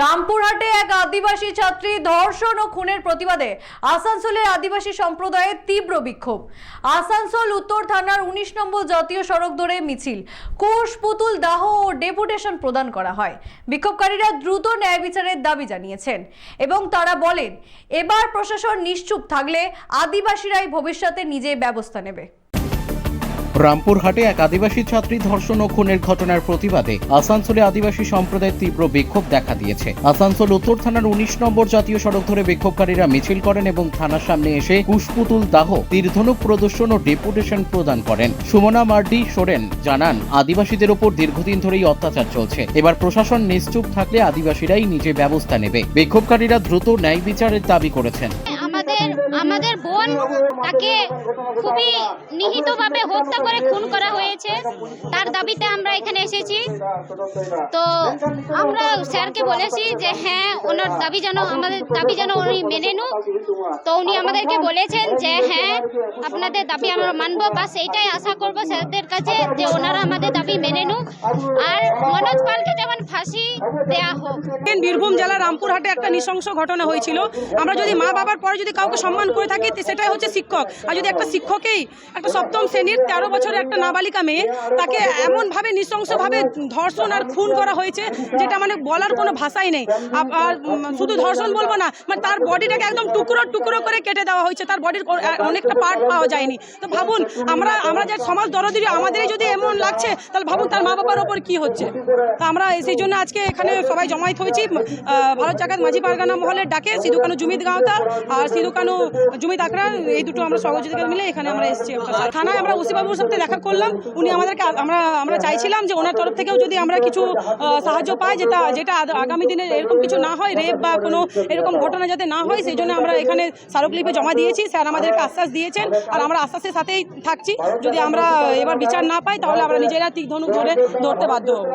রামপুরহাটে এক আদিবাসী ছাত্রী ধর্ষণ ও খুনের প্রতিবাদে আসানসোলের আদিবাসী সম্প্রদায়ের তীব্র বিক্ষোভ। আসানসোল উত্তর থানার উনিশ নম্বর জাতীয় সড়ক ধরে মিছিল, কোষ, পুতুল, দাহ ও ডেপুটেশন প্রদান করা হয়। বিক্ষোভকারীরা দ্রুত ন্যায় বিচারের দাবি জানিয়েছেন এবং তারা বলেন, এবার প্রশাসন নিশ্চুপ থাকলে আদিবাসীরাই ভবিষ্যতে নিজে ব্যবস্থা নেবে। রামপুরহাটে এক আদিবাসী ছাত্রী ধর্ষণ ও খুনের ঘটনার প্রতিবাদে আসানসোলে আদিবাসী সম্প্রদায়ের তীব্র বিক্ষোভ দেখা দিয়েছে। আসানসোল উত্তর থানার উনিশ নম্বর জাতীয় সড়ক ধরে বিক্ষোভকারীরা মিছিল করেন এবং থানার সামনে এসে কুশপুতুল দাহ তীরধনুক প্রদর্শন ও ডেপুটেশন প্রদান করেন। সুমনা মার্ডি সোরেন জানান, আদিবাসীদের ওপর দীর্ঘদিন ধরেই অত্যাচার চলছে। এবার প্রশাসন নিশ্চুপ থাকলে আদিবাসীরাই নিজে ব্যবস্থা নেবে। বিক্ষোভকারীরা দ্রুত ন্যায় বিচারের দাবি করেছেন। আমাদের বোন তাকে খুবই নিহিতভাবে হত্যা করে, খুন করা হয়েছে। তার দাবিতে আমরা এখানে এসেছি। তো আমরা স্যারকে বলেছি যে হ্যাঁ ওনার দাবি যেন আমাদের দাবি যেন উনি মেনে নুক। তো উনি আমাদেরকে বলেছেন যে হ্যাঁ আপনাদের দাবি আমরা মানবো বাস এইটাই আশা করব স্যারদের কাছে যে ওনারা আমাদের দাবি মেনে নুক। আর মনোজ পালকে যেমন ফাঁসি দেয়া হোক। বীরভূম জেলার রামপুরহাটে একটা নৃশংস ঘটনা হয়েছিল। আমরা যদি মা বাবার পরে যদি কাউকে সম্মান করে থাকি সেটাই হচ্ছে শিক্ষক। আর যদি একটা শিক্ষকেই একটা সপ্তম শ্রেণির তেরো বছরের একটা নাবালিকা মেয়ে, তাকে এমনভাবে নৃশংসভাবে ধর্ষণ আর খুন করা হয়েছে, যেটা মানে বলার কোনো ভাষাই নেই। আর শুধু ধর্ষণ বলব না মানে তার বডিটাকে একদম টুকরো টুকরো করে কেটে দেওয়া হয়েছে, তার বডির অনেকটা পার্ট পাওয়া যায়নি। তো ভাবুন, আমরা আমরা যে সমাজ দরদি আমাদেরই যদি এমন লাগছে, তাহলে ভাবুন তার মা বাবার ওপর কি হচ্ছে। তা আমরা সেই জন্য আজকে এখানে সবাই জমায়েত হয়েছি ভারত জাকাত মাঝি পারগানা মহলের ডাকে সিধুকানু জুমিত গাঁওতা আর সিধুকানু জুমিত আকরা, এই দুটো আমরা সহযোগিতা মিলে এখানে আমরা এসেছি থানায় আমরা ওসিবাবুর সাথে দেখা করলাম। উনি আমাদেরকে আমরা আমরা চাইছিলাম যে ওনার তরফ থেকেও যদি আমরা কিছু সাহায্য পাই যেটা যেটা আগামী দিনে এরকম কিছু না হয়, রেপ বা কোনো এরকম ঘটনা যাতে না হয়, সেই জন্য আমরা এখানে স্মারকলিপি জমা দিয়েছি। স্যার আমাদেরকে আশ্বাস দিয়েছেন আর আমরা আশ্বাসের সাথেই থাকছি। যদি আমরা এবার বিচার না পাই, তাহলে আমরা নিজেরা তীর ধনুক ধরে ধরতে বাধ্য হব।